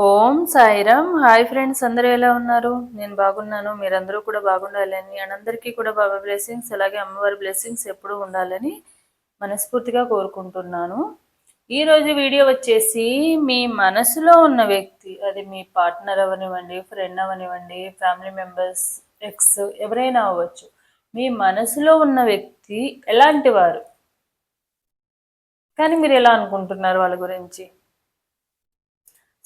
ఓం Sairam. Hi friends అందరూ ఎలా ఉన్నారు? నేను బాగున్నాను. మీరందరూ కూడా బాగుండాలని అండ్ అందరికీ కూడా బాబా బ్లెస్సింగ్స్ అలాగే అమ్మవారి బ్లెస్సింగ్స్ ఎప్పుడూ ఉండాలని మనస్ఫూర్తిగా కోరుకుంటున్నాను. ఈరోజు వీడియో వచ్చేసి మీ మనసులో ఉన్న వ్యక్తి అది మీ పార్ట్నర్ అవనివ్వండి ఫ్రెండ్ అవనివ్వండి ఫ్యామిలీ మెంబర్స్ ఎక్స్ ఎవరైనా అవ్వచ్చు. మీ మనసులో ఉన్న వ్యక్తి ఎలాంటి వారు? కానీ మీరు ఎలా అనుకుంటున్నారు వాళ్ళ గురించి?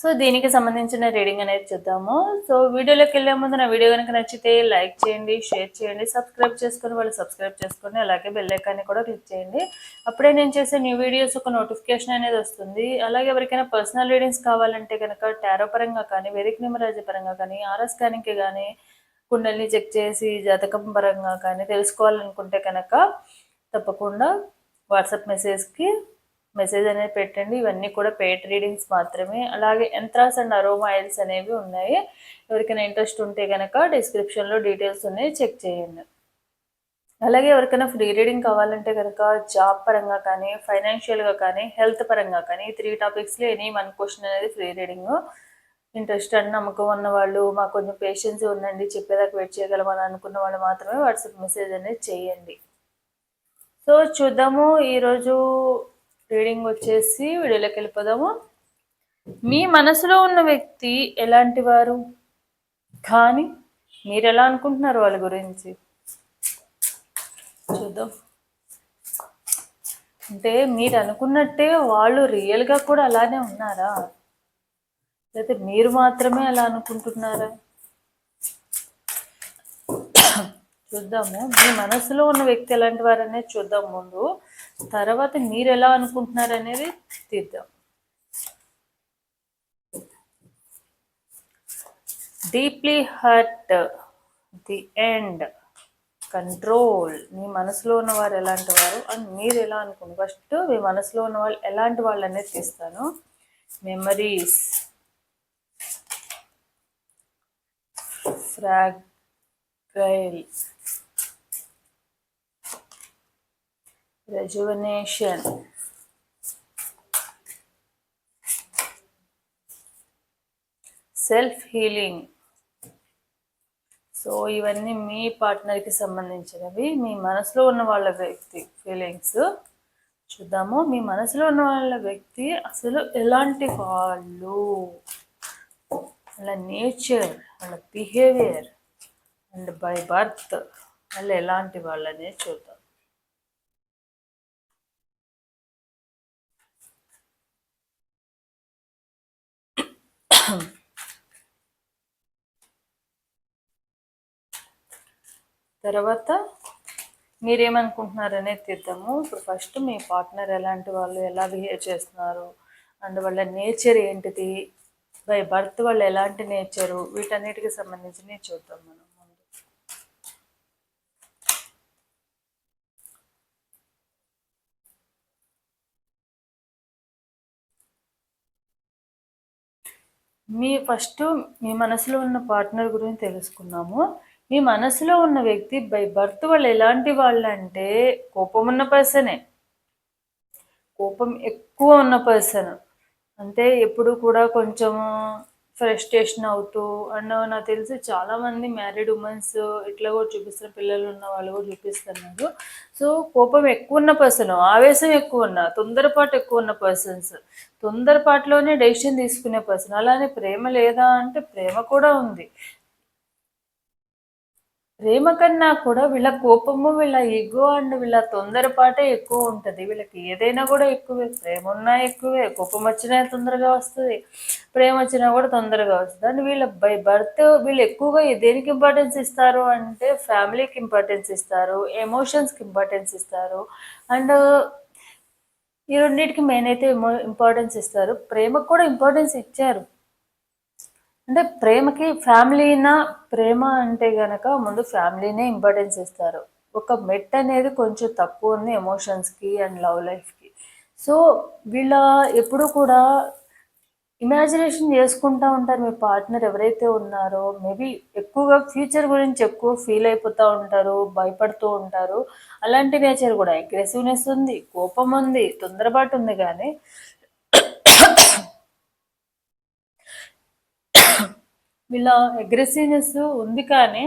సో దీనికి సంబంధించిన రీడింగ్ అనేది చూద్దాము. సో వీడియోలోకి వెళ్ళే ముందు నా వీడియో కనుక నచ్చితే లైక్ చేయండి షేర్ చేయండి సబ్స్క్రైబ్ చేసుకొని వాళ్ళు సబ్స్క్రైబ్ చేసుకొని అలాగే బెల్ ఐకాన్ని కూడా క్లిక్ చేయండి. అప్పుడే నేను చేసే న్యూ వీడియోస్ ఒక నోటిఫికేషన్ అనేది వస్తుంది. అలాగే ఎవరికైనా పర్సనల్ రీడింగ్స్ కావాలంటే కనుక టారో పరంగా కానీ వేదిక నిమరాజ పరంగా కానీ ఆర్ఎస్ స్కానింగ్కి కానీ కుండల్ని చెక్ చేసి జాతకం పరంగా కానీ తెలుసుకోవాలనుకుంటే కనుక తప్పకుండా వాట్సాప్ మెసేజ్కి మెసేజ్ అనేది పెట్టండి. ఇవన్నీ కూడా పేట్ రీడింగ్స్ మాత్రమే. అలాగే ఎంత్రాస్ అండ్ అరోమా ఆయిల్స్ అనేవి ఉన్నాయి. ఎవరికైనా ఇంట్రెస్ట్ ఉంటే కనుక డిస్క్రిప్షన్లో డీటెయిల్స్ ఉన్నాయి చెక్ చేయండి. అలాగే ఎవరికైనా ఫ్రీ రీడింగ్ కావాలంటే కనుక జాబ్ పరంగా కానీ ఫైనాన్షియల్గా కానీ హెల్త్ పరంగా కానీ ఈ త్రీ టాపిక్స్లో ఎనీ వన్ క్వశ్చన్ అనేది ఫ్రీ రీడింగ్ ఇంట్రెస్ట్ అండ్ నమ్మకం ఉన్న వాళ్ళు మాకు కొంచెం పేషెన్స్ ఉండండి చెప్పేదాకా వెయిట్ చేయగలమని అనుకున్న వాళ్ళు మాత్రమే వాట్సాప్ మెసేజ్ అనేది చేయండి. సో చూద్దాము. ఈరోజు రీడింగ్ వచ్చేసి వీడియోలోకి వెళ్ళిపోదాము. మీ మనసులో ఉన్న వ్యక్తి ఎలాంటి వారు? కానీ మీరు ఎలా అనుకుంటున్నారు వాళ్ళ గురించి? చూద్దాం. అంటే మీరు అనుకున్నట్టే వాళ్ళు రియల్గా కూడా అలానే ఉన్నారా? లేకపోతే మీరు మాత్రమే అలా అనుకుంటున్నారా? చూద్దాము. మీ మనసులో ఉన్న వ్యక్తి ఎలాంటి వారనే చూద్దాం ముందు. తర్వాత మీరు ఎలా అనుకుంటున్నారు అనేది తీద్దాం. Deeply hurt the end control మీ మనసులో ఉన్న వారు ఎలాంటి వారు అండ్ మీరు ఎలా అనుకుంటారు ఫస్ట్ మీ మనసులో ఉన్న వాళ్ళు ఎలాంటి వాళ్ళు అనేది తీస్తాను. Memories fragile rejuvenation self healing. So ఇవన్నీ మీ పార్ట్నర్కి సంబంధించినవి. మీ మనసులో ఉన్న వాళ్ళ వ్యక్తి ఫీలింగ్స్ చూద్దాము. మీ మనసులో ఉన్న వాళ్ళ వ్యక్తి అసలు ఎలాంటి వాళ్ళు? వాళ్ళ నేచర్ వాళ్ళ బిహేవియర్ అండ్ బై బర్త్. వాళ్ళు ఎలాంటి వాళ్ళనే చూద్దాం. తర్వాత మీరేమనుకుంటున్నారు అనేది తీద్దాము. ఇప్పుడు ఫస్ట్ మీ పార్ట్నర్ ఎలాంటి వాళ్ళు ఎలా బిహేవ్ చేస్తున్నారు అండ్ వాళ్ళ నేచర్ ఏంటిది బై బర్త్ వాళ్ళు ఎలాంటి నేచరు వీటన్నిటికి సంబంధించి చూద్దాం మనం మీ ఫస్ట్ మీ మనసులో ఉన్న పార్ట్నర్ గురించి తెలుసుకున్నాము. మీ మనసులో ఉన్న వ్యక్తి బై బర్త్ వాళ్ళు ఎలాంటి వాళ్ళు అంటే కోపం ఉన్న పర్సనే. కోపం ఎక్కువ ఉన్న పర్సన్. అంటే ఎప్పుడు కూడా కొంచెము ఫ్రస్ట్రేషన్ అవుతూ అండ్ నాకు తెలిసి చాలామంది మ్యారీడ్ ఉమెన్స్ ఇట్లా కూడా చూపిస్తున్న పిల్లలు ఉన్న వాళ్ళు కూడా చూపిస్తున్నారు సో కోపం ఎక్కువ ఉన్న పర్సన్ ఆవేశం ఎక్కువ ఉన్న తొందరపాటు ఎక్కువ ఉన్న పర్సన్స్ తొందరపాటులోనే డెసిషన్ తీసుకునే పర్సన్. అలానే ప్రేమ లేదా అంటే ప్రేమ కూడా ఉంది. ప్రేమ కన్నా కూడా వీళ్ళ కోపము వీళ్ళ ఈగో అండ్ వీళ్ళ తొందరపాటే ఎక్కువ ఉంటుంది. వీళ్ళకి ఏదైనా కూడా ఎక్కువే. ప్రేమ ఉన్నా ఎక్కువే. కోపం వచ్చినా తొందరగా వస్తుంది. ప్రేమ వచ్చినా కూడా తొందరగా వస్తుంది. అండ్ వీళ్ళ బై బర్త్ వీళ్ళు ఎక్కువగా దేనికి ఇంపార్టెన్స్ ఇస్తారు అంటే ఫ్యామిలీకి ఇంపార్టెన్స్ ఇస్తారు ఎమోషన్స్కి ఇంపార్టెన్స్ ఇస్తారు. అండ్ ఈ రెండింటికి మెయిన్ అయితే ఇంపార్టెన్స్ ఇస్తారు. ప్రేమకు కూడా ఇంపార్టెన్స్ ఇచ్చారు. అంటే ప్రేమకి ఫ్యామిలీనా ప్రేమ అంటే గనక ముందు ఫ్యామిలీనే ఇంపార్టెన్స్ ఇస్తారు. ఒక మెట్ అనేది కొంచెం తక్కువ ఉంది ఎమోషన్స్కి అండ్ లవ్ లైఫ్కి సో వీళ్ళ ఎప్పుడు కూడా ఇమాజినేషన్ చేసుకుంటూ ఉంటారు. మీ పార్ట్నర్ ఎవరైతే ఉన్నారో మేబీ ఎక్కువగా ఫ్యూచర్ గురించి ఎక్కువ ఫీల్ అయిపోతూ ఉంటారు భయపడుతూ ఉంటారు. అలాంటి నేచర్ కూడా అగ్రెసివ్నెస్ ఉంది కోపం ఉంది తొందరపాటు ఉంది కానీ వీళ్ళ అగ్రెసివ్నెస్ ఉంది కానీ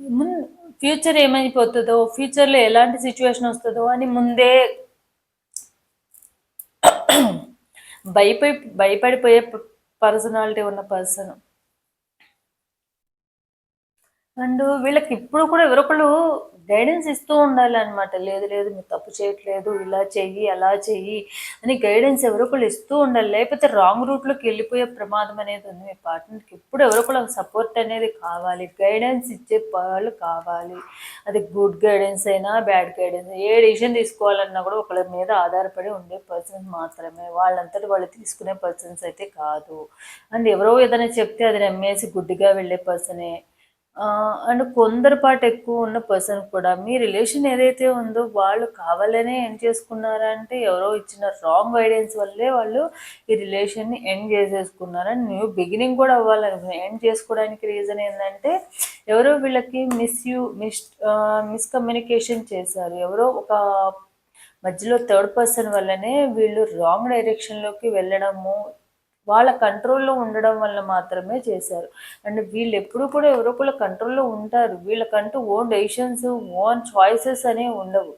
మున్ ఫ్యూచర్ ఏమైపోతుందో ఫ్యూచర్లో ఎలాంటి సిచ్యువేషన్ వస్తుందో అని ముందే భయపడి భయపడిపోయే పర్సనాలిటీ ఉన్న పర్సన్ అండ్ వీళ్ళకి ఇప్పుడు కూడా ఎవరొకళ్ళు గైడెన్స్ ఇస్తూ ఉండాలి అనమాట లేదు లేదు మీరు తప్పు చేయట్లేదు ఇలా చెయ్యి అలా చెయ్యి అని గైడెన్స్ ఎవరో ఒకళ్ళు ఇస్తూ ఉండాలి. లేకపోతే రాంగ్ రూట్లోకి వెళ్ళిపోయే ప్రమాదం అనేది ఉంది మీ పార్ట్నర్కి. ఎవరో ఎవరొకళ్ళు సపోర్ట్ అనేది కావాలి. గైడెన్స్ ఇచ్చే వాళ్ళు కావాలి. అది గుడ్ గైడెన్స్ అయినా బ్యాడ్ గైడెన్స్ ఏ డిసిషన్ తీసుకోవాలన్నా కూడా ఒకళ్ళ మీద ఆధారపడి ఉండే పర్సన్స్ మాత్రమే. వాళ్ళంతటి వాళ్ళు తీసుకునే పర్సన్స్ అయితే కాదు. అండ్ ఎవరో ఏదైనా చెప్తే అది నమ్మేసి గుడ్డిగా వెళ్ళే పర్సనే. అండ్ కొందరిపాటు ఎక్కువ ఉన్న పర్సన్ కూడా మీ రిలేషన్ ఏదైతే ఉందో వాళ్ళు కావాలనే ఎండ్ చేసుకున్నారంటే ఎవరో ఇచ్చిన రాంగ్ గైడెన్స్ వల్లే వాళ్ళు ఈ రిలేషన్ని ఎండ్ చేసేసుకున్నారని న్యూ బిగినింగ్ కూడా అవ్వాలని ఎండ్ చేసుకోవడానికి రీజన్ ఏంటంటే ఎవరో వీళ్ళకి మిస్ యూ మిస్ మిస్కమ్యూనికేషన్ చేశారు. ఎవరో ఒక మధ్యలో థర్డ్ పర్సన్ వల్లనే వీళ్ళు రాంగ్ డైరెక్షన్లోకి వెళ్ళడము వాళ్ళ కంట్రోల్లో ఉండడం వల్ల మాత్రమే చేశారు. అండ్ వీళ్ళు ఎప్పుడు కూడా ఎవరో ఒకళ్ళ కంట్రోల్లో ఉంటారు. వీళ్ళకంటూ ఓన్ డెసిషన్స్ ఓన్ చాయిసెస్ అనేవి ఉండవు.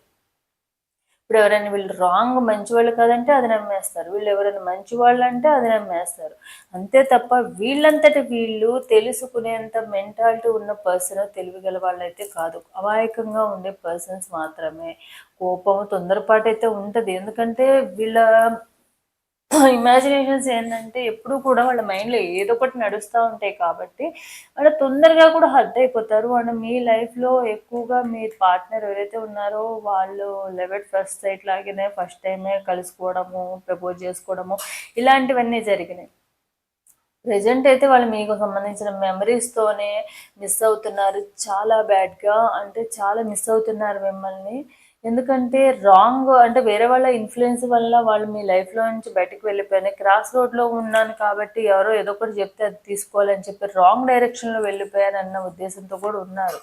ఇప్పుడు ఎవరైనా వీళ్ళు రాంగ్ మంచి వాళ్ళు కాదంటే అది నమ్మేస్తారు. వీళ్ళు ఎవరైనా మంచి వాళ్ళు అంటే అది నమ్మేస్తారు. అంతే తప్ప వీళ్ళంతటి వీళ్ళు తెలుసుకునేంత మెంటాలిటీ ఉన్న పర్సన్ తెలివిగల వాళ్ళైతే కాదు. అమాయకంగా ఉండే పర్సన్స్ మాత్రమే. కోపం తొందరపాటు అయితే ఉంటుంది. ఎందుకంటే వీళ్ళ ఇమాజినేషన్స్ ఏంటంటే ఎప్పుడు కూడా వాళ్ళ మైండ్లో ఏదో ఒకటి నడుస్తూ ఉంటాయి కాబట్టి వాళ్ళ తొందరగా కూడా హర్ట్ అయిపోతారు. అండ్ మీ లైఫ్లో ఎక్కువగా మీ పార్ట్నర్ ఎవరైతే ఉన్నారో వాళ్ళు లెవెట్ ఫస్ట్ సైట్ లాగానే ఫస్ట్ టైమే కలుసుకోవడము ప్రపోజ్ చేసుకోవడము ఇలాంటివన్నీ జరిగినాయి. ప్రజెంట్ అయితే వాళ్ళు మీకు సంబంధించిన మెమరీస్తోనే మిస్ అవుతున్నారు. చాలా బ్యాడ్గా అంటే చాలా మిస్ అవుతున్నారు మిమ్మల్ని. ఎందుకంటే రాంగ్ అంటే వేరే వాళ్ళ ఇన్ఫ్లుయెన్స్ వల్ల వాళ్ళు మీ లైఫ్లో నుంచి బయటకు వెళ్ళిపోయాను క్రాస్ రోడ్లో ఉన్నాను కాబట్టి ఎవరో ఏదో ఒకటి చెప్తే అది తీసుకోవాలని చెప్పి రాంగ్ డైరెక్షన్లో వెళ్ళిపోయాను అన్న ఉద్దేశంతో కూడా ఉన్నారు.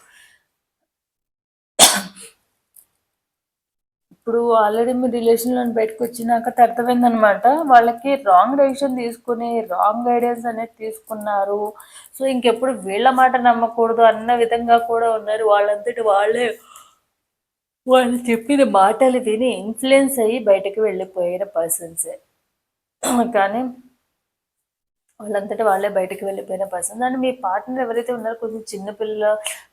ఇప్పుడు ఆల్రెడీ మీ రిలేషన్లో బయటకు వచ్చినాక అర్థమైందనమాట వాళ్ళకి రాంగ్ డెసిషన్ తీసుకుని రాంగ్ గైడెన్స్ అనేది తీసుకున్నారు. సో ఇంకెప్పుడు వీళ్ళ మాట నమ్మకూడదు అన్న విధంగా కూడా ఉన్నారు. వాళ్ళంతటి వాళ్ళే వాళ్ళు చెప్పిన మాటలు విని ఇన్ఫ్లుయెన్స్ అయ్యి బయటకు వెళ్ళిపోయిన పర్సన్సే కానీ వాళ్ళంతటా వాళ్ళే బయటకు వెళ్ళిపోయిన పర్సన్. అండ్ మీ పార్ట్నర్ ఎవరైతే ఉన్నారో కొంచెం చిన్నపిల్లల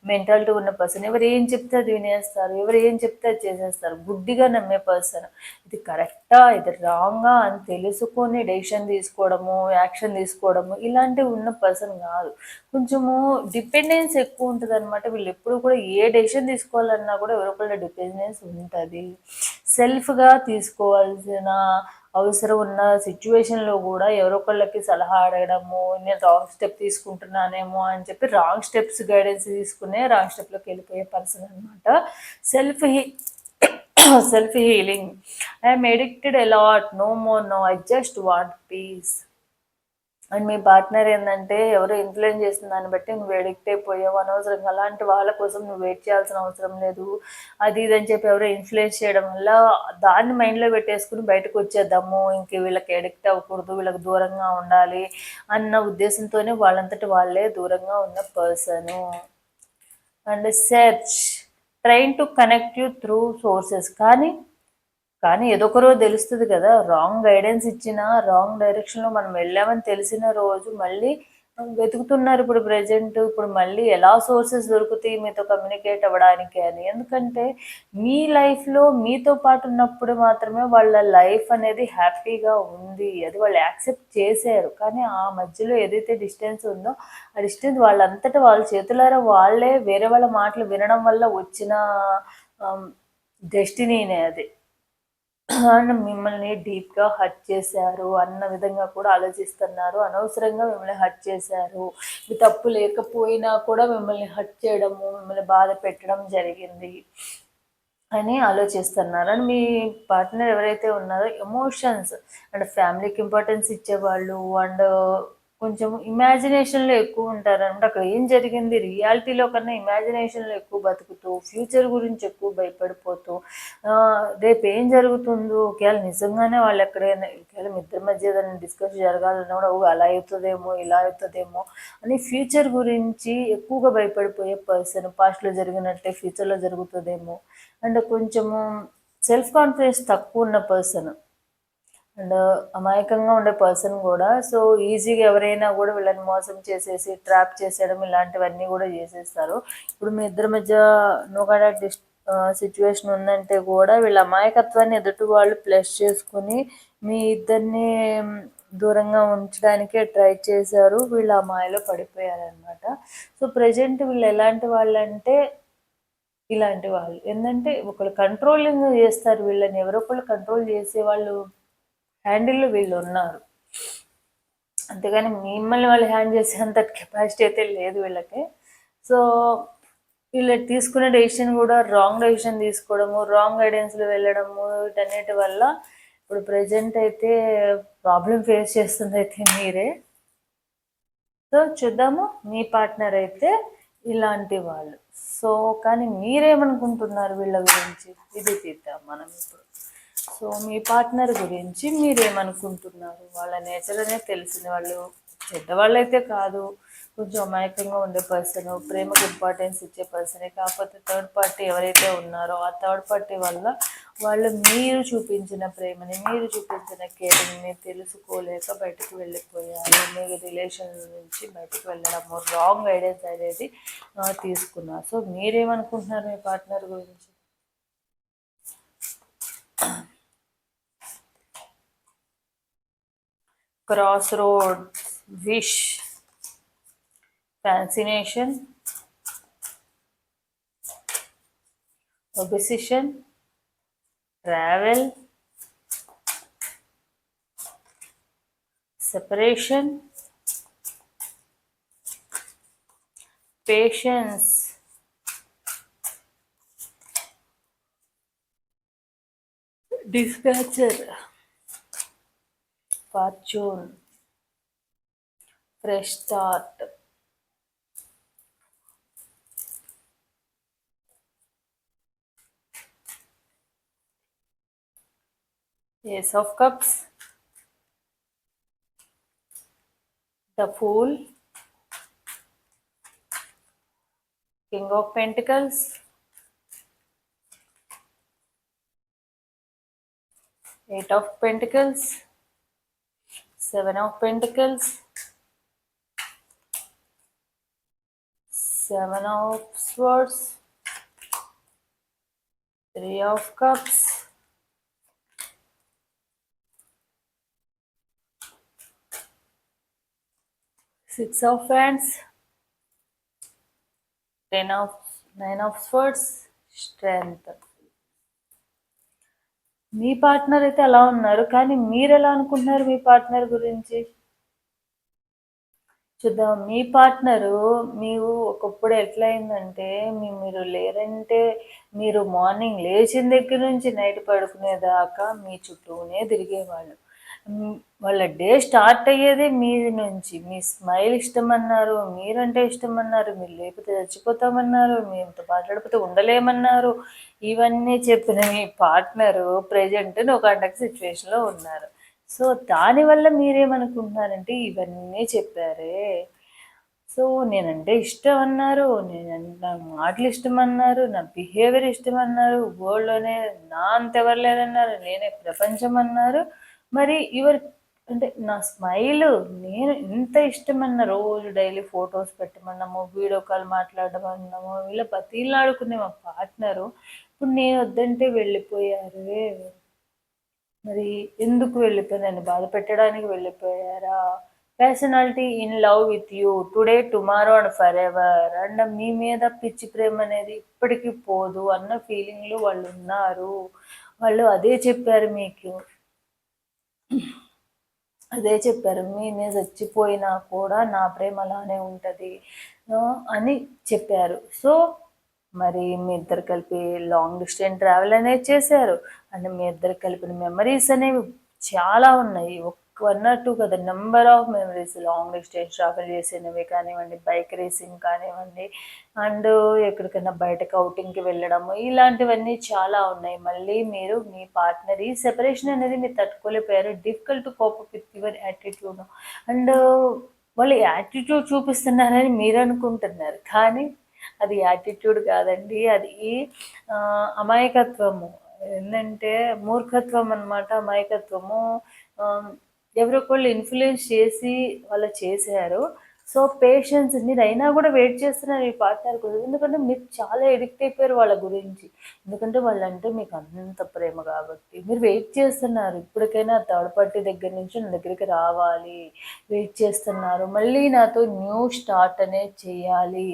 మెంటాలిటీ ఉన్న పర్సన్ ఎవరు ఏం చెప్తే అది వినేస్తారు ఎవరు ఏం చెప్తే అది చేసేస్తారు. గుడ్డిగా నమ్మే పర్సన్. ఇది కరెక్టా? ఇది రాంగా? అని తెలుసుకొని డెసిషన్ తీసుకోవడము యాక్షన్ తీసుకోవడము ఇలాంటివి ఉన్న పర్సన్ కాదు. కొంచెము డిపెండెన్స్ ఎక్కువ ఉంటుంది అనమాట వీళ్ళు ఎప్పుడు కూడా ఏ డెసిషన్ తీసుకోవాలన్నా కూడా ఎవరికొకళ్ళ డిపెండెన్స్ ఉంటుంది. సెల్ఫ్గా తీసుకోవాల్సిన అవసరం ఉన్న సిచ్యువేషన్లో కూడా ఎవరొకళ్ళకి సలహా అడగడము నేను రాంగ్ స్టెప్ తీసుకుంటున్నానేమో అని చెప్పి రాంగ్ స్టెప్స్ గైడెన్స్ తీసుకునే రాంగ్ స్టెప్లోకి వెళ్ళిపోయే పర్సన్ అనమాట self he self healing I'm addicted a lot no more no I just want peace and me partner ఏంటంటే ఎవరు ఇన్ఫ్లుయెన్స్ చేసిన దాన్ని బట్టి నువ్వు ఎడిక్ట్ అయిపోయావు అనవసరంగా. అలాంటి వాళ్ళ కోసం నువ్వు వెయిట్ చేయాల్సిన అవసరం లేదు. అది ఇది అని చెప్పి ఎవరో ఇన్ఫ్లుయెన్స్ చేయడం వల్ల దాన్ని మైండ్లో పెట్టేసుకుని బయటకు వచ్చేద్దాము. ఇంక వీళ్ళకి ఎడిక్ట్ అవ్వకూడదు. వీళ్ళకి దూరంగా ఉండాలి అన్న ఉద్దేశంతోనే వాళ్ళంతటి వాళ్ళే దూరంగా ఉన్న person. And search trying to connect you through sources. కానీ కానీ ఏదొక రోజు తెలుస్తుంది కదా రాంగ్ గైడెన్స్ ఇచ్చిన రాంగ్ డైరెక్షన్లో మనం వెళ్ళామని తెలిసిన రోజు మళ్ళీ వెతుకుతున్నారు ఇప్పుడు ప్రజెంట్ ఇప్పుడు మళ్ళీ ఎలా సోర్సెస్ దొరుకుతాయి మీతో కమ్యూనికేట్ అవ్వడానికి అని. ఎందుకంటే మీ లైఫ్లో మీతో పాటు ఉన్నప్పుడు మాత్రమే వాళ్ళ లైఫ్ అనేది హ్యాపీగా ఉంది అది వాళ్ళు యాక్సెప్ట్ చేశారు. కానీ ఆ మధ్యలో ఏదైతే డిస్టెన్స్ ఉందో ఆ డిస్టెన్స్ వాళ్ళంతటా వాళ్ళ చేతులారా వాళ్ళే వేరే వాళ్ళ మాటలు వినడం వల్ల వచ్చిన um, డెస్టినీనే అది. మిమ్మల్ని డీప్గా హర్ట్ చేశారు అన్న విధంగా కూడా ఆలోచిస్తున్నారు అనవసరంగా మిమ్మల్ని హర్ట్ చేశారు. మీ తప్పు లేకపోయినా కూడా మిమ్మల్ని హర్ట్ చేయడము మిమ్మల్ని బాధ పెట్టడం జరిగింది అని ఆలోచిస్తున్నారు. అండ్ మీ పార్ట్నర్ ఎవరైతే ఉన్నారో ఎమోషన్స్ అండ్ ఫ్యామిలీకి ఇంపార్టెన్స్ ఇచ్చేవాళ్ళు అండ్ కొంచెం ఇమాజినేషన్లో ఎక్కువ ఉంటారు అంటే అక్కడ ఏం జరిగింది? రియాలిటీలో కన్నా ఇమాజినేషన్లో ఎక్కువ బతుకుతూ ఫ్యూచర్ గురించి ఎక్కువ భయపడిపోతూ రేపు ఏం జరుగుతుందో ఒకవేళ నిజంగానే వాళ్ళు ఎక్కడైనా ఒకవేళ ఇద్దరి మధ్య ఏదైనా డిస్కస్ జరగాలన్నా కూడా అలా అవుతుందేమో ఇలా అవుతుందేమో అని ఫ్యూచర్ గురించి ఎక్కువగా భయపడిపోయే పర్సన్ పాస్ట్లో జరిగినట్టే ఫ్యూచర్లో జరుగుతుందేమో. అండ్ కొంచెము సెల్ఫ్ కాన్ఫిడెన్స్ తక్కువ ఉన్న పర్సన్ అండ్ అమాయకంగా ఉండే పర్సన్ కూడా సో ఈజీగా ఎవరైనా కూడా వీళ్ళని మోసం చేసేసి ట్రాప్ చేసేయడం ఇలాంటివన్నీ కూడా చేసేస్తారు. ఇప్పుడు మీ ఇద్దరి మధ్య నూకాడా డిస్ సిచ్యువేషన్ ఉందంటే కూడా వీళ్ళ అమాయకత్వాన్ని ఎదుటి వాళ్ళు ప్లస్ చేసుకుని మీ ఇద్దరిని దూరంగా ఉంచడానికే ట్రై చేశారు వీళ్ళు ఆ మాయలో పడిపోయారనమాట సో ప్రజెంట్ వీళ్ళు ఎలాంటి వాళ్ళు అంటే ఇలాంటి వాళ్ళు. ఏంటంటే ఒకళ్ళు కంట్రోలింగ్ చేస్తారు వీళ్ళని ఎవరో ఒకళ్ళు కంట్రోల్ చేసే వాళ్ళు హ్యాండిల్లో వీళ్ళు ఉన్నారు. అంతేగాని మిమ్మల్ని వాళ్ళు హ్యాండ్ చేసేంత కెపాసిటీ అయితే లేదు వీళ్ళకి. సో వీళ్ళు తీసుకునే డెసిషన్ కూడా రాంగ్ డెసిషన్ తీసుకోవడము రాంగ్ గైడెన్స్లో వెళ్ళడము వీటన్నిటి వల్ల ఇప్పుడు ప్రజెంట్ అయితే ప్రాబ్లం ఫేస్ చేస్తుంది అయితే మీరే. సో చూద్దాము మీ పార్ట్నర్ అయితే ఇలాంటి వాళ్ళు. సో కానీ మీరేమనుకుంటున్నారు వీళ్ళ గురించి? ఇది తీద్దాం మనం ఇప్పుడు. సో మీ పార్ట్నర్ గురించి మీరేమనుకుంటున్నారు? వాళ్ళ నేచర్ అనేది తెలిసింది వాళ్ళు చెడ్డవాళ్ళైతే అయితే కాదు కొంచెం అమాయకంగా ఉండే పర్సన్ ప్రేమకు ఇంపార్టెన్స్ ఇచ్చే పర్సనే కాకపోతే థర్డ్ పార్టీ ఎవరైతే ఉన్నారో ఆ థర్డ్ పార్టీ వల్ల వాళ్ళు మీరు చూపించిన ప్రేమని మీరు చూపించిన కేరింగ్ని తెలుసుకోలేక బయటకు వెళ్ళిపోయారు. మీ రిలేషన్ నుంచి బయటకు వెళ్ళడము రాంగ్ గైడెన్స్ అనేది తీసుకున్నారు. సో మీరేమనుకుంటున్నారు మీ పార్ట్నర్ గురించి? Crossroads, wish, fascination, obsession, travel, separation, patience, dispatcher. Of pentacles, eight of pentacles, seven of pentacles. Seven of swords. Three of cups. Six of wands. Ten of nine of swords. Strength మీ partner అయితే అలా ఉన్నారు కానీ మీరు ఎలా అనుకుంటున్నారు మీ partner గురించి? చూద్దాం. మీ పార్ట్నరు మీరు ఒకప్పుడు ఎట్లయిందంటే మీ మీరు లేరంటే మీరు మార్నింగ్ లేచిన దగ్గర నుంచి నైట్ పడుకునేదాకా మీ చుట్టూనే తిరిగేవాళ్ళు. వాళ్ళ డే స్టార్ట్ అయ్యేదే మీ నుంచి. మీ స్మైల్ ఇష్టమన్నారు మీరంటే ఇష్టమన్నారు మీరు లేకపోతే చచ్చిపోతామన్నారు మీతో మాట్లాడిపోతే ఉండలేమన్నారు. ఇవన్నీ చెప్పిన మీ పార్ట్నరు ప్రజెంట్ ఒక కండక్ట్ సిచ్యువేషన్లో ఉన్నారు. సో దానివల్ల మీరేమనుకుంటున్నారంటే ఇవన్నీ చెప్పారే. సో నేనంటే ఇష్టం అన్నారు నేను నా మాటలు ఇష్టం అన్నారు నా బిహేవియర్ ఇష్టం అన్నారు వరల్డ్లోనే నా అంత ఎవరు లేరన్నారు నేనే ప్రపంచం అన్నారు. మరి ఎవరు అంటే నా స్మైల్ నేను ఇంత ఇష్టమన్న రోజు డైలీ ఫొటోస్ పెట్టమన్నాము వీడియో కాల్ మాట్లాడడం అన్నాము వీళ్ళ బతీలాడుకునే మా పార్ట్నరు. ఇప్పుడు నేను వద్దంటే వెళ్ళిపోయారు. మరి ఎందుకు వెళ్ళిపోయి బాధ పెట్టడానికి వెళ్ళిపోయారా? Personality in love with you today tomorrow and forever and మీ మీద పిచ్చి ప్రేమ అనేది ఇప్పటికీ పోదు అన్న ఫీలింగ్లో వాళ్ళు ఉన్నారు వాళ్ళు అదే చెప్పారు మీకు. అదే చెప్పారు మీ నేను చచ్చిపోయినా కూడా నా ప్రేమ అలానే ఉంటుంది అని చెప్పారు. సో మరి మీ ఇద్దరు కలిపి లాంగ్ డిస్టెన్స్ ట్రావెల్ అనేది చేశారు. అండ్ మీ ఇద్దరు కలిపిన మెమరీస్ అనేవి చాలా ఉన్నాయి. వన్ ఆర్ టూ కదా number of memories long distance travel చేసినవి కానివ్వండి బైక్ రేసింగ్ కానివ్వండి అండ్ ఎక్కడికైనా బయటకు అవుటింగ్కి వెళ్ళడము ఇలాంటివన్నీ చాలా ఉన్నాయి. మళ్ళీ మీరు మీ పార్ట్నర్ ఈ సెపరేషన్ అనేది మీరు తట్టుకోలేకపోయారు. Difficult to cope with your attitude. And వాళ్ళు యాటిట్యూడ్ చూపిస్తున్నారని మీరు అనుకుంటున్నారు. కానీ అది యాటిట్యూడ్ కాదండి. అది అమాయకత్వము. ఏంటంటే మూర్ఖత్వం అనమాట అమాయకత్వము. ఎవరో ఒకళ్ళు ఇన్ఫ్లుయెన్స్ చేసి వాళ్ళు చేశారు. సో పేషెన్స్ మీరు అయినా కూడా వెయిట్ చేస్తున్నారు మీ పార్ట్నర్ కోసం. ఎందుకంటే మీరు చాలా ఎడిక్ట్ అయిపోయారు వాళ్ళ గురించి. ఎందుకంటే వాళ్ళంటే మీకు అంత ప్రేమ కాబట్టి. మీరు వెయిట్ చేస్తున్నారు. ఇప్పటికైనా థర్డ్ పార్టీ దగ్గర నుంచి నా దగ్గరికి రావాలి. వెయిట్ చేస్తున్నారు. మళ్ళీ నాతో న్యూ స్టార్ట్ అనేది చేయాలి.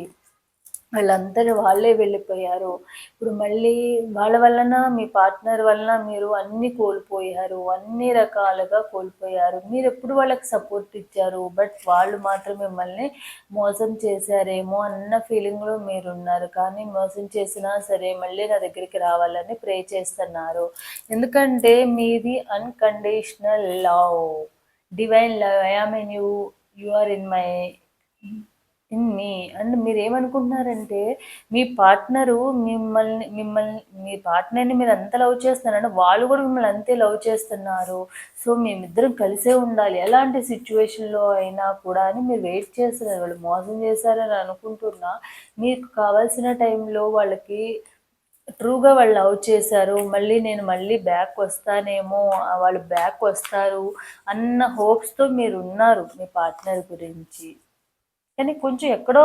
వాళ్ళందరూ వాళ్ళే వెళ్ళిపోయారు. ఇప్పుడు మళ్ళీ వాళ్ళ వలన మీ పార్ట్నర్ వలన మీరు అన్ని కోల్పోయారు అన్ని రకాలుగా కోల్పోయారు. మీరు ఎప్పుడు వాళ్ళకి సపోర్ట్ ఇచ్చారు? బట్ వాళ్ళు మాత్రం మిమ్మల్ని మోసం చేశారేమో అన్న ఫీలింగ్లో మీరు ఉన్నారు కానీ మోసం చేసినా సరే మళ్ళీ నా దగ్గరికి రావాలని ప్రే చేస్తున్నారు. ఎందుకంటే మీది unconditional love divine love I mean you you are in my in me and మీరు ఏమనుకుంటున్నారంటే మీ పార్ట్నరు మిమ్మల్ని మిమ్మల్ని మీ పార్ట్నర్ని మీరు అంత లవ్ చేస్తున్నారంటే వాళ్ళు కూడా మిమ్మల్ని అంతే లవ్ చేస్తున్నారు. సో మేమిద్దరం కలిసే ఉండాలి. ఎలాంటి సిచ్యువేషన్లో అయినా కూడా అని మీరు వెయిట్ చేస్తున్నారు. వాళ్ళు మోసం చేశారని అనుకుంటున్నా. మీకు కావాల్సిన టైంలో వాళ్ళకి ట్రూగా వాళ్ళు లవ్ చేశారు. మళ్ళీ నేను మళ్ళీ బ్యాక్ వస్తానేమో వాళ్ళు బ్యాక్ వస్తారు అన్న హోప్స్తో మీరు ఉన్నారు మీ పార్ట్నర్ గురించి. కానీ కొంచెం ఎక్కడో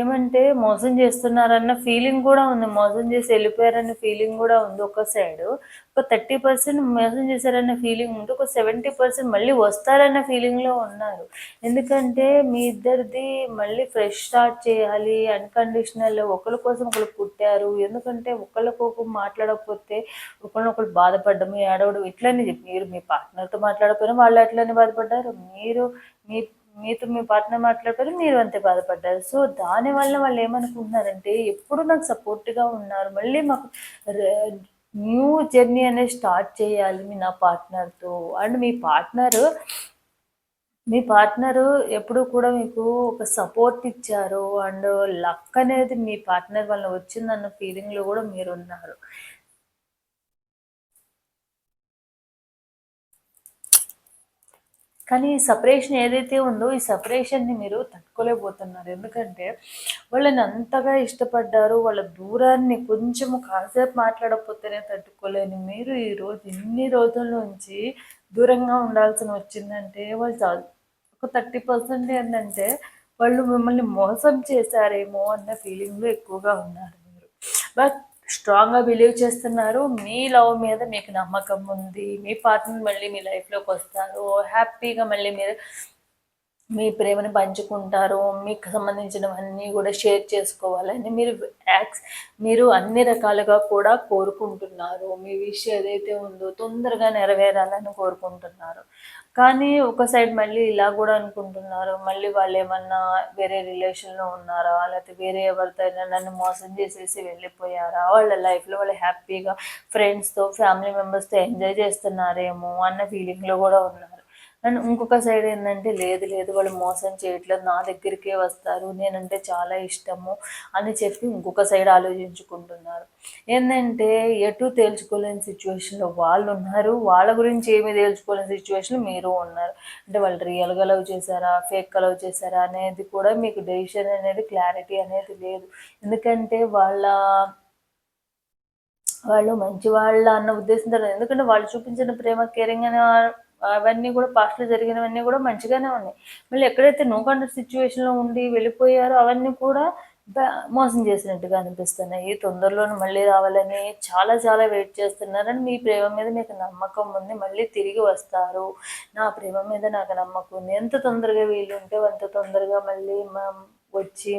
ఏమంటే మోసం చేస్తున్నారన్న ఫీలింగ్ కూడా ఉంది. మోసం చేసి వెళ్ళిపోయారన్న ఫీలింగ్ కూడా ఉంది ఒక సైడ్ ఒక థర్టీ పర్సెంట్ మోసం చేశారన్న ఫీలింగ్ ఉంది ఒక సెవెంటీ పర్సెంట్ మళ్ళీ వస్తారన్న ఫీలింగ్లో ఉన్నారు. ఎందుకంటే మీ ఇద్దరిది మళ్ళీ ఫ్రెష్ స్టార్ట్ చేయాలి అన్కండిషనల్ ఒకరి కోసం ఒకరు పుట్టారు. ఎందుకంటే ఒకళ్ళకొకరు మాట్లాడకపోతే ఒకరినొకరు బాధపడ్డము ఏడవడం ఇట్లనే చెప్పి మీరు మీ పార్ట్నర్తో మాట్లాడకపోయినా వాళ్ళు అట్లనే బాధపడ్డారు. మీరు మీ మీతో మీ పార్ట్నర్ మాట్లాడతారు మీరు అంతే బాధపడ్డారు. సో దానివల్ల వాళ్ళు ఏమనుకుంటున్నారంటే ఎప్పుడు నాకు సపోర్ట్గా ఉన్నారు మళ్ళీ మాకు న్యూ జర్నీ అనేది స్టార్ట్ చేయాలి మీ నా పార్ట్నర్తో అండ్ మీ పార్ట్నర్ మీ పార్ట్నరు ఎప్పుడు కూడా మీకు ఒక సపోర్ట్ ఇచ్చారు. అండ్ లక్ అనేది మీ పార్ట్నర్ వల్ల వచ్చిందన్న ఫీలింగ్లో కూడా మీరు ఉన్నారు కానీ ఈ సపరేషన్ ఏదైతే ఉందో ఈ సపరేషన్ని మీరు తట్టుకోలేకపోతున్నారు. ఎందుకంటే వాళ్ళని అంతగా ఇష్టపడ్డారు వాళ్ళ దూరాన్ని కొంచెం కాసేపు మాట్లాడకపోతేనే తట్టుకోలేని మీరు ఈరోజు ఇన్ని రోజుల నుంచి దూరంగా ఉండాల్సిన వచ్చిందంటే వాళ్ళు ఒక థర్టీ పర్సెంట్ ఏంటంటే వాళ్ళు మిమ్మల్ని మోసం చేశారేమో అన్న ఫీలింగ్లో ఎక్కువగా ఉన్నారు మీరు. బట్ స్ట్రాంగ్గా బిలీవ్ చేస్తున్నారు. మీ లవ్ మీద మీకు నమ్మకం ఉంది. మీ పార్ట్నర్ మళ్ళీ మీ లైఫ్లోకి వస్తారు. హ్యాపీగా మళ్ళీ మీరు మీ ప్రేమను పంచుకుంటారు. మీకు సంబంధించినవన్నీ కూడా షేర్ చేసుకోవాలని మీరు యాక్స్ మీరు అన్ని రకాలుగా కూడా కోరుకుంటున్నారు. మీ విషయం ఏదైతే ఉందో తొందరగా నెరవేరాలని కోరుకుంటున్నారు. కానీ ఒక సైడ్ మళ్ళీ ఇలా కూడా అనుకుంటున్నారు. మళ్ళీ వాళ్ళు ఏమన్నా వేరే రిలేషన్లో ఉన్నారా? లేకపోతే వేరే ఎవరితో అయినా నన్ను మోసం చేసేసి వెళ్ళిపోయారా? వాళ్ళ లైఫ్లో వాళ్ళు హ్యాపీగా ఫ్రెండ్స్తో ఫ్యామిలీ మెంబర్స్తో ఎంజాయ్ చేస్తున్నారేమో అన్న ఫీలింగ్లో కూడా ఉన్నారు. అండ్ ఇంకొక సైడ్ ఏంటంటే లేదు లేదు వాళ్ళు మోసం చేయట్లేదు నా దగ్గరికే వస్తారు నేనంటే చాలా ఇష్టము అని చెప్పి ఇంకొక సైడ్ ఆలోచించుకుంటున్నారు. ఏంటంటే ఎటు తేల్చుకోలేని సిచ్యువేషన్లో వాళ్ళు ఉన్నారు వాళ్ళ గురించి ఏమీ తేల్చుకోలేని సిచ్యువేషన్లో మీరు ఉన్నారు. అంటే వాళ్ళు రియల్గా లవ్ చేశారా ఫేక్ లవ్ చేశారా అనేది కూడా మీకు డెసిషన్ అనేది క్లారిటీ అనేది లేదు. ఎందుకంటే వాళ్ళ వాళ్ళు మంచి వాళ్ళ అన్న ఉద్దేశంతో తర్వాత ఎందుకంటే వాళ్ళు చూపించిన ప్రేమ కేరింగ్ అనే అవన్నీ కూడా పాస్ట్లో జరిగినవన్నీ కూడా మంచిగానే ఉన్నాయి. మళ్ళీ ఎక్కడైతే నో కాంటాక్ట్ సిచ్యువేషన్లో ఉండి వెళ్ళిపోయారో అవన్నీ కూడా మోసం చేసినట్టుగా అనిపిస్తున్నాయి. తొందరలోనే మళ్ళీ రావాలని చాలా చాలా వెయిట్ చేస్తున్నారని మీ ప్రేమ మీద మీకు నమ్మకం ఉంది. మళ్ళీ తిరిగి వస్తారు. నా ప్రేమ మీద నాకు నమ్మకం ఉంది. ఎంత తొందరగా వీలు ఉంటే అంత తొందరగా మళ్ళీ వచ్చి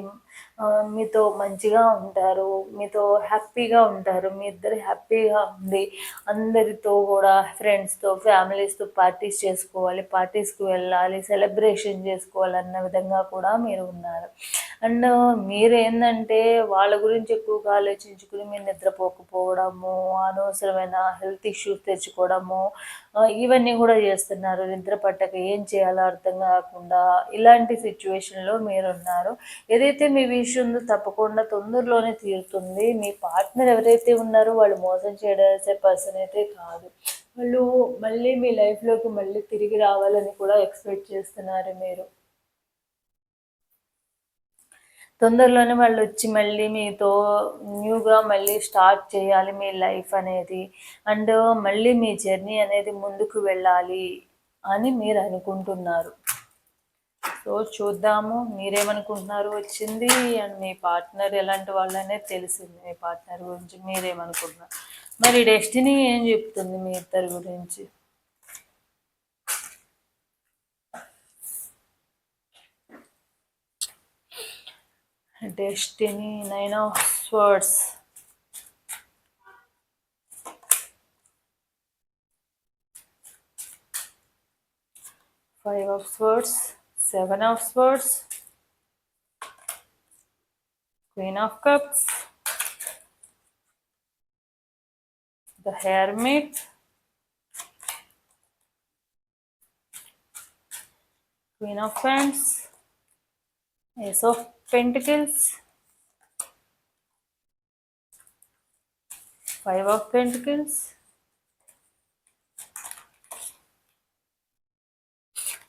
మీతో మంచిగా ఉంటారు మీతో హ్యాపీగా ఉంటారు మీ ఇద్దరు హ్యాపీగా ఉంది అందరితో కూడా ఫ్రెండ్స్తో ఫ్యామిలీస్తో పార్టీస్ చేసుకోవాలి పార్టీస్కి వెళ్ళాలి సెలబ్రేషన్ చేసుకోవాలి అన్న విధంగా కూడా మీరు ఉన్నారు. అండ్ మీరేందంటే వాళ్ళ గురించి ఎక్కువగా ఆలోచించుకుని మీరు నిద్రపోకపోవడము అనవసరమైన హెల్త్ ఇష్యూస్ తెచ్చుకోవడము ఇవన్నీ కూడా చేస్తున్నారు. నిద్ర పట్టక ఏం చేయాలో అర్థం కాకుండా ఇలాంటి సిచ్యువేషన్లో మీరు ఉన్నారు ఏదైతే మీ విషయం ఉందో తప్పకుండా తొందరలోనే తీరుతుంది మీ పార్ట్నర్ ఎవరైతే ఉన్నారో వాళ్ళు మోసం చేయడాల్సే పర్సన్ అయితే కాదు. వాళ్ళు మళ్ళీ మీ లైఫ్లోకి మళ్ళీ తిరిగి రావాలని కూడా ఎక్స్పెక్ట్ చేస్తున్నారు మీరు. తొందరలోనే వాళ్ళు వచ్చి మళ్ళీ మీతో న్యూగా మళ్ళీ స్టార్ట్ చేయాలి మీ లైఫ్ అనేది. అండ్ మళ్ళీ మీ జర్నీ అనేది ముందుకు వెళ్ళాలి అని మీరు అనుకుంటున్నారు. సో చూద్దాము. మీరేమనుకుంటున్నారు? వచ్చింది. అండ్ మీ పార్ట్నర్ ఎలాంటి వాళ్ళనే తెలిసింది. మీ పార్ట్నర్ గురించి మీరేమనుకుంటున్నారు? మరి డెస్టినీ ఏం చెప్తుంది మీ ఇద్దరి గురించి? Destiny nine of swords. Five of swords seven of swords queen of cups the hermit queen of wands ace of pentacles. Five of pentacles.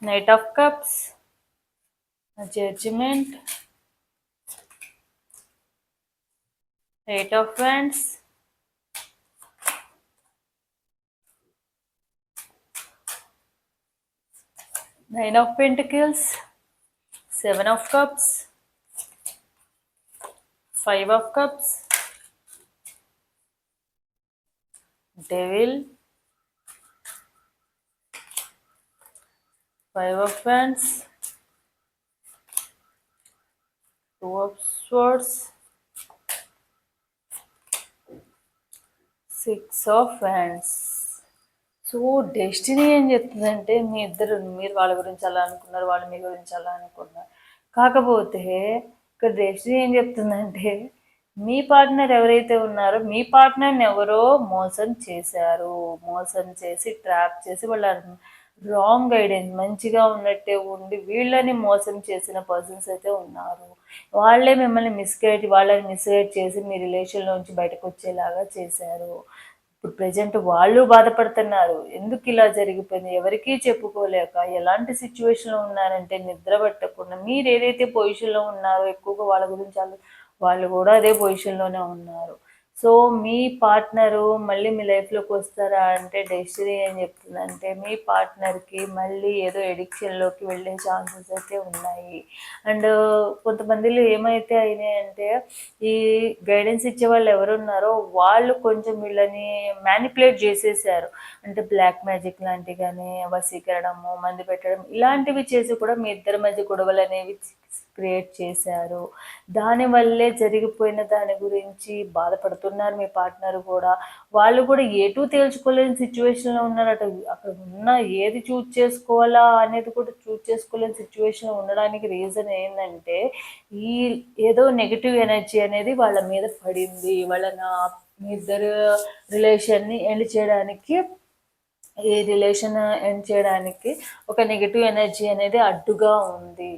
Knight of cups. A judgment. Eight of wands. Nine of pentacles. Seven of cups five of cups devil five of fans two of swords six of wands so destiny ఏం చెప్తుందంటే మీ ఇద్దరు మీరు వాళ్ళ గురించి అలా అనుకున్నారు వాళ్ళు మీ గురించి అలా అనుకున్నారు. కాకపోతే ఇక్కడ డెస్టినీ ఏం చెప్తుందంటే మీ పార్ట్నర్ ఎవరైతే ఉన్నారో మీ పార్ట్నర్ని ఎవరో మోసం చేశారు. మోసం చేసి ట్రాప్ చేసి వాళ్ళ రాంగ్ గైడెన్స్ మంచిగా ఉన్నట్టే ఉండి వీళ్ళని మోసం చేసిన పర్సన్స్ అయితే ఉన్నారు. వాళ్ళే మిమ్మల్ని మిస్గైడ్ వాళ్ళని మిస్గైడ్ చేసి మీ రిలేషన్లోంచి బయటకు వచ్చేలాగా చేశారు. ఇప్పుడు ప్రజెంట్ వాళ్ళు బాధపడుతున్నారు. ఎందుకు ఇలా జరిగిపోయింది? ఎవరికీ చెప్పుకోలేక ఎలాంటి సిచ్యువేషన్లో ఉన్నారంటే నిద్ర పట్టకుండా మీరు ఏదైతే పొజిషన్లో ఉన్నారో ఎక్కువగా వాళ్ళ గురించి వాళ్ళు కూడా అదే పొజిషన్లోనే ఉన్నారు. సో మీ పార్ట్నరు మళ్ళీ మీ లైఫ్లోకి వస్తారా అంటే డెస్టినీ ఏం చెప్తుందంటే మీ పార్ట్నర్కి మళ్ళీ ఏదో ఎడిక్షన్లోకి వెళ్ళే ఛాన్సెస్ అయితే ఉన్నాయి. అండ్ కొంతమందిలో ఏమైతే అయినాయి అంటే ఈ గైడెన్స్ ఇచ్చే వాళ్ళు ఎవరున్నారో వాళ్ళు కొంచెం వీళ్ళని మ్యానిపులేట్ చేసేసారు. అంటే బ్లాక్ మ్యాజిక్ లాంటివి కానీ వసీకరణము మంది పెట్టడం ఇలాంటివి చేసి కూడా మీ ఇద్దరి మధ్య గొడవలు అనేవి క్రియేట్ చేశారు. దానివల్లే జరిగిపోయిన దాని గురించి బాధపడుతున్నారు మీ పార్ట్నర్ కూడా. వాళ్ళు కూడా ఏటూ తేల్చుకోలేని సిచ్యువేషన్లో ఉన్నారు అక్కడ ఉన్న ఏది చూజ్ చేసుకోవాలా అనేది కూడా చూజ్ చేసుకోలేని సిచ్యువేషన్లో ఉండడానికి రీజన్ ఏంటంటే ఈ ఏదో నెగిటివ్ ఎనర్జీ అనేది వాళ్ళ మీద పడింది. వాళ్ళ నా మీ ఇద్దరు రిలేషన్ని ఎండ్ చేయడానికి ఈ రిలేషన్ ఎండ్ చేయడానికి ఒక నెగిటివ్ ఎనర్జీ అనేది అడ్డుగా ఉంది.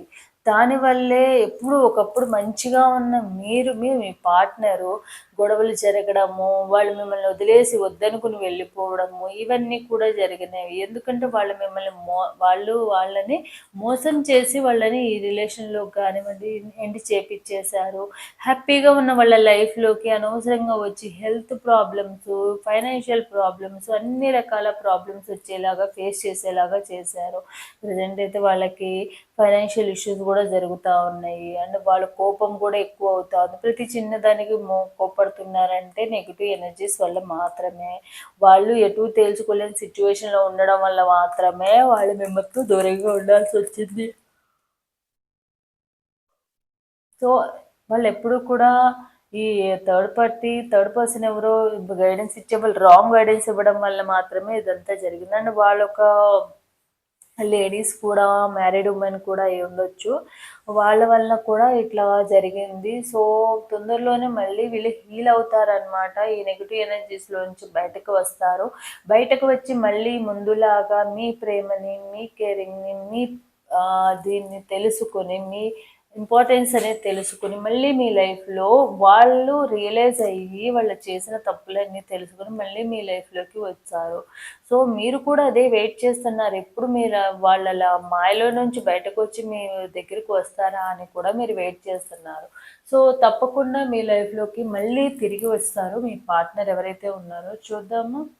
దానివల్లే ఎప్పుడు ఒకప్పుడు మంచిగా ఉన్న మీరు మీ మీ పార్ట్నరు గొడవలు జరగడము వాళ్ళు మిమ్మల్ని వదిలేసి వద్దనుకుని వెళ్ళిపోవడము ఇవన్నీ కూడా జరిగినవి. ఎందుకంటే వాళ్ళు మిమ్మల్ని మో వాళ్ళు వాళ్ళని మోసం చేసి వాళ్ళని ఈ రిలేషన్లో కానివ్వండి ఎండ్ చేపించేశారు హ్యాపీగా ఉన్న వాళ్ళ లైఫ్లోకి అనవసరంగా వచ్చి హెల్త్ ప్రాబ్లమ్స్ ఫైనాన్షియల్ ప్రాబ్లమ్స్ అన్ని రకాల ప్రాబ్లమ్స్ వచ్చేలాగా ఫేస్ చేసేలాగా చేశారు. ప్రజెంట్ అయితే వాళ్ళకి ఫైనాన్షియల్ ఇష్యూస్ కూడా జరుగుతూ ఉన్నాయి. అండ్ వాళ్ళ కోపం కూడా ఎక్కువ అవుతా ఉంది. ప్రతి చిన్నదానికి మో కోపడుతున్నారంటే నెగిటివ్ ఎనర్జీస్ వల్ల మాత్రమే. వాళ్ళు ఎటు తేల్చుకోలేని సిచ్యువేషన్లో ఉండడం వల్ల మాత్రమే వాళ్ళు మిమ్మల్ని దూరంగా ఉండాల్సి వచ్చింది. సో వాళ్ళు ఎప్పుడు కూడా ఈ థర్డ్ పార్టీ థర్డ్ పర్సన్ ఎవరో గైడెన్స్ ఇచ్చే వాళ్ళు రాంగ్ గైడెన్స్ ఇవ్వడం వల్ల మాత్రమే ఇదంతా జరిగింది. అండ్ వాళ్ళ లేడీస్ కూడా మ్యారీడ్ ఉమెన్ కూడా అయి ఉండొచ్చు. వాళ్ళ వల్ల కూడా ఇట్లా జరిగింది. సో తొందరలోనే మళ్ళీ వీళ్ళు హీల్ అవుతారనమాట ఈ నెగిటివ్ ఎనర్జీస్లోంచి బయటకు వస్తారు. బయటకు వచ్చి మళ్ళీ ముందులాగా మీ ప్రేమని మీ కేరింగ్ని మీ దీన్ని తెలుసుకొని మీ ఇంపార్టెన్స్ అనేది తెలుసుకుని మళ్ళీ మీ లైఫ్లో వాళ్ళు రియలైజ్ అయ్యి వాళ్ళు చేసిన తప్పులన్నీ తెలుసుకుని మళ్ళీ మీ లైఫ్లోకి వచ్చారు. సో మీరు కూడా అదే వెయిట్ చేస్తున్నారు. ఎప్పుడు మీరు వాళ్ళ మాయలో నుంచి బయటకు వచ్చి మీ దగ్గరికి వస్తారా అని కూడా మీరు వెయిట్ చేస్తున్నారు. సో తప్పకుండా మీ లైఫ్లోకి మళ్ళీ తిరిగి వస్తారు. మీ పార్ట్నర్ ఎవరైతే ఉన్నారో చూద్దాము.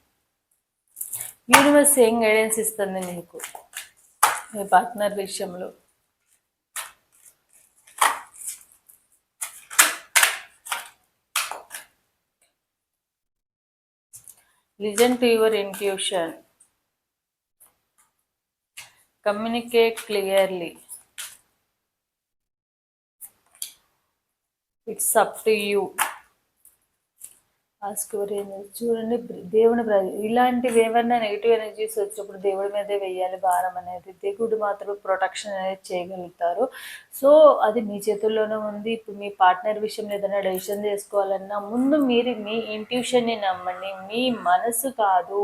యూనివర్స్ ఏం గైడెన్స్ ఇస్తుంది మీకు మీ పార్ట్నర్ విషయంలో. Listen to your intuition. Communicate clearly. It's up to you. Ask చూడండి దేవుని ఇలాంటివి ఏమన్నా నెగిటివ్ ఎనర్జీస్ వచ్చినప్పుడు దేవుడి మీదే వెయ్యాలి భారం అనేది. దేవుడు మాత్రం ప్రొటెక్షన్ అనేది చేయగలుగుతారు. సో అది మీ చేతుల్లోనే ఉంది. ఇప్పుడు మీ పార్ట్నర్ విషయంలో ఏదైనా డెసిషన్ చేసుకోవాలన్నా ముందు మీరు మీ ఇంట్యూషన్ని నమ్మండి. మీ మనసు కాదు.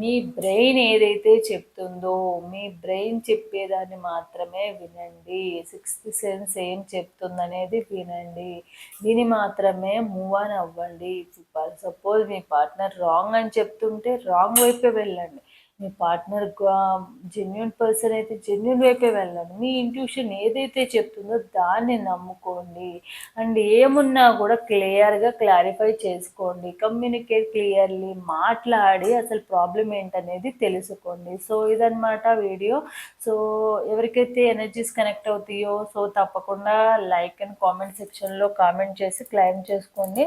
మీ బ్రెయిన్ ఏదైతే చెప్తుందో మీ బ్రెయిన్ చెప్పేదాన్ని మాత్రమే వినండి. సిక్స్త్ సెన్స్ ఏం చెప్తుందనేది వినండి. దీన్ని మాత్రమే మూవ్ ఆన్ అవ్వండి. సపోజ్ మీ పార్ట్నర్ రాంగ్ అని చెప్తుంటే రాంగ్ వైపే వెళ్ళండి. మీ పార్ట్నర్ జెన్యున్ పర్సన్ అయితే జెన్యున్ వైపే వెళ్ళండి. మీ ఇంట్యూషన్ ఏదైతే చెప్తుందో దాన్ని నమ్ముకోండి. అండ్ ఏమున్నా కూడా క్లియర్గా క్లారిఫై చేసుకోండి. కమ్యూనికేట్ క్లియర్లీ మాట్లాడి అసలు ప్రాబ్లం ఏంటనేది తెలుసుకోండి. సో ఇదనమాట వీడియో. సో ఎవరికైతే ఎనర్జీస్ కనెక్ట్ అవుతాయో సో తప్పకుండా లైక్ అండ్ కామెంట్ సెక్షన్లో కామెంట్ చేసి క్లైమ్ చేసుకోండి.